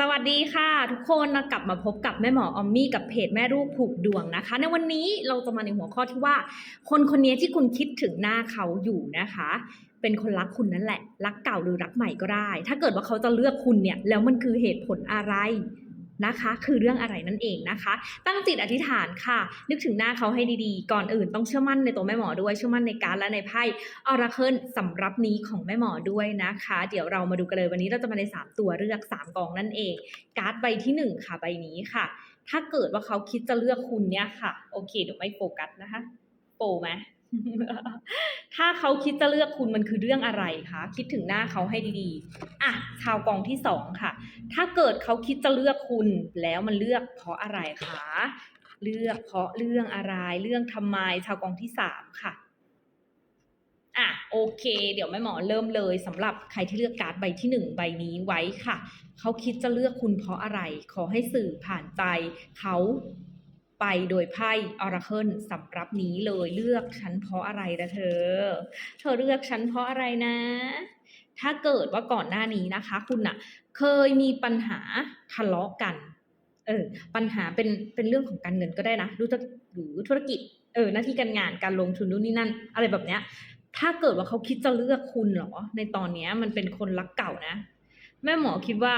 สวัสดีค่ะทุกคนกลับมาพบกับแม่หมอออมมี่กับเพจแม่ลูกผูกดวงนะคะ ในวันนี้เราจะมาในหัวข้อที่ว่า คนคนนี้ที่คุณคิดถึงหน้าเขาอยู่นะคะ เป็นคนรักคุณนั่นแหละ รักเก่าหรือรักใหม่ก็ได้ ถ้าเกิดว่าเขาจะเลือกคุณเนี่ยแล้วมันคือเหตุผลอะไร นะคะ คือเรื่องอะไรนั่นเองนะคะ ตั้งจิตอธิษฐานค่ะ นึกถึงหน้าเขาให้ดีๆ ก่อนอื่นต้องเชื่อมั่นในตัวแม่หมอด้วยเชื่อมั่นในการและในไพ่ออราเคิลสำรับนี้ของแม่หมอด้วยนะคะ เดี๋ยวเรามาดูกันเลยวันนี้เราจะมาใน 3 ตัวเลือก 3กองนั่นเอง การ์ดใบที่ 1 ค่ะใบนี้ค่ะ ถ้าเกิดว่าเขาคิดจะเลือกคุณเนี่ยค่ะ โอเคเดี๋ยวไม่โฟกัสนะคะโปไหม ถ้าเขาคิดจะเลือกคุณมันคือเรื่องอะไรคะคิดถึงหน้าเขาให้ดีๆอะชาวกองที่สองค่ะ ถ้าเกิดเขาคิดจะเลือกคุณแล้วมันเลือกเพราะอะไรคะเลือกเพราะเรื่องอะไร เรื่องทำไมชาวกองที่สามค่ะอะโอเค เดี๋ยวแม่หมอเริ่มเลยสำหรับใครที่เลือกการ์ดใบที่หนึ่งใบนี้ไว้ค่ะ เขาคิดจะเลือกคุณเพราะอะไร ขอให้สื่อผ่านใจเขา ไปโดยไพ่ออราเคิลสำรับนี้เลยเลือกฉันเพราะอะไรนะเธอ เธอเลือกฉันเพราะอะไรนะ ถ้าเกิดว่าก่อนหน้านี้นะคะ คุณอะเคยมีปัญหาทะเลาะกัน เออ ปัญหาเป็นเป็นเรื่องของการเงินก็ได้นะรู้จักหรือธุรกิจ เออหน้าที่การงานการลงทุนนู่นนี่นั่น อะไรแบบเนี้ย ถ้าเกิดว่าเขาคิดจะเลือกคุณเหรอ ในตอนเนี้ยมันเป็นคนรักเก่านะ แม่หมอคิดว่า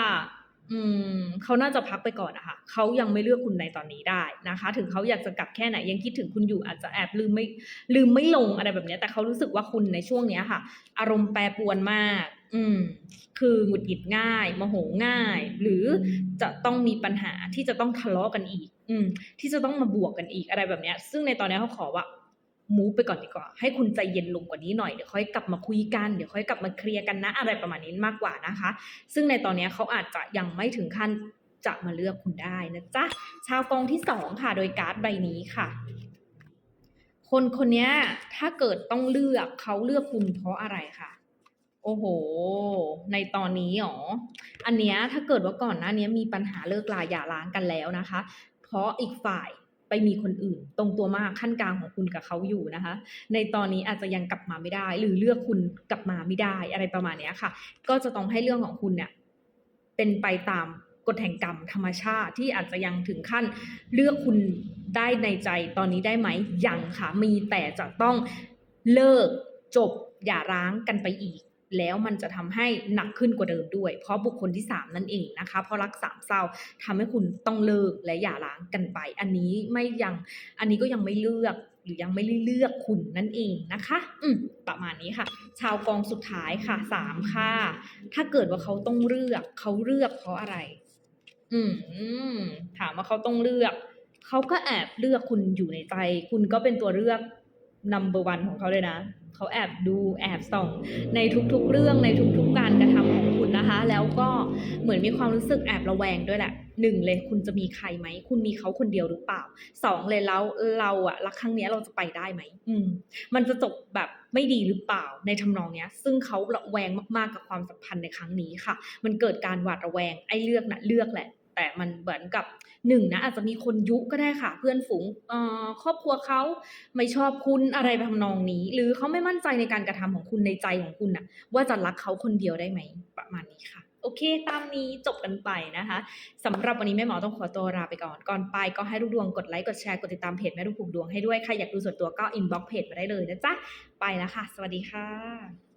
อืมเขาน่าจะพักไปก่อนนะคะเขายังไม่เลือกคุณในตอนนี้ได้นะคะ ถึงเขาอยากจะกลับแค่ไหนยังคิดถึงคุณอยู่อาจจะแอบลืมไม่ลืมไม่ลงอะไรแบบนี้ แต่เขารู้สึกว่าคุณในช่วงเนี้ยค่ะ อารมณ์แปรปรวนมาก อืม คือหงุดหงิดง่ายโมโหง่าย หรือจะต้องมีปัญหาที่จะต้องทะเลาะกันอีก อืม ที่จะต้องมาบวกกันอีกอะไรแบบนี้ซึ่งในตอนนี้เขาขอว่า มูฟไปก่อนดีกว่า ให้คุณใจเย็นลงกว่านี้หน่อย เดี๋ยวค่อยกลับมาคุยกัน เดี๋ยวค่อยกลับมาเคลียร์กันนะ อะไรประมาณนี้มากกว่านะคะ ซึ่งในตอนนี้เขาอาจจะยังไม่ถึงขั้นจะมาเลือกคุณได้นะจ๊ะ ชาวกองที่สองค่ะ โดยการ์ดใบนี้ค่ะ คนคนนี้ถ้าเกิดต้องเลือกเขาเลือกคุณเพราะอะไรคะโอ้โห ในตอนนี้หรอ อันเนี้ยถ้าเกิดว่าก่อนหน้านี้มีปัญหาเลิกลาหย่าร้างกันแล้วนะคะ เพราะอีกฝ่าย ไปมีคนอื่น ตรงตัวมากขั้นกลางของคุณกับเขาอยู่นะคะ ในตอนนี้อาจจะยังกลับมาไม่ได้ หรือเลือกคุณกลับมาไม่ได้อะไรประมาณนี้ค่ะ ก็จะต้องให้เรื่องของคุณเนี่ยเป็นไปตามกฎแห่งกรรมธรรมชาติที่อาจจะยังถึงขั้นเลือกคุณได้ในใจตอนนี้ได้ไหมยังค่ะมีแต่จะต้องเลิกจบอย่าร้างกันไปอีก แล้วมันจะทำให้หนักขึ้นกว่าเดิมด้วย เพราะบุคคลที่สามนั่นเองนะคะเพราะรักสามเศร้าทำให้คุณต้องเลิกและอย่าร้างกันไป อันนี้ไม่ยังอันนี้ก็ยังไม่เลือกหรือยังไม่ได้เลือกคุณนั่นเองนะคะ อืมประมาณนี้ค่ะ ชาวกองสุดท้ายค่ะสามค่ะ ถ้าเกิดว่าเขาต้องเลือก เขาเลือกเพราะอะไร อืมถามว่าเขาต้องเลือก เขาก็แอบเลือกคุณอยู่ในใจ คุณก็เป็นตัวเลือก number one ของเขาเลยนะ เขาแอบดูแอบส่อง ในทุกๆเรื่องในทุกๆการกระทำของคุณนะคะ แล้วก็เหมือนมีความรู้สึกแอบระแวงด้วยแหละหนึ่งเลยคุณจะมีใครไหม คุณมีเขาคนเดียวหรือเปล่าสองเลยแล้วเราอะรักครั้งนี้เราจะไปได้ไหมอืม มันจะจบแบบไม่ดีหรือเปล่าในทำนองเนี้ย ซึ่งเขาระแวงมากๆกับความสัมพันธ์ในครั้งนี้ค่ะ มันเกิดการหวาดระแวงไอ้เลือกนะเลือกแหละ แต่มันเหมือนกับหนึ่งนะอาจจะมีคนยุก็ได้ค่ะ เพื่อนฝูงเอ่อครอบครัวเขาไม่ชอบคุณอะไรทำนองนี้ หรือเขาไม่มั่นใจในการกระทำของคุณในใจของคุณน่ะว่าจะรักเขาคนเดียวได้ไหมประมาณนี้ค่ะโอเค ตามนี้จบกันไปนะคะสำหรับวันนี้แม่หมอต้องขอตัวลาไปก่อน ก่อนไปก็ให้ลูกดวงกดไลค์ กดแชร์ กดติดตามเพจแม่ลูกผูกดวงให้ด้วย ใครอยากดูส่วนตัวก็อินบ็อกเพจมาได้เลยนะจ๊ะ ไปแล้วค่ะ สวัสดีค่ะ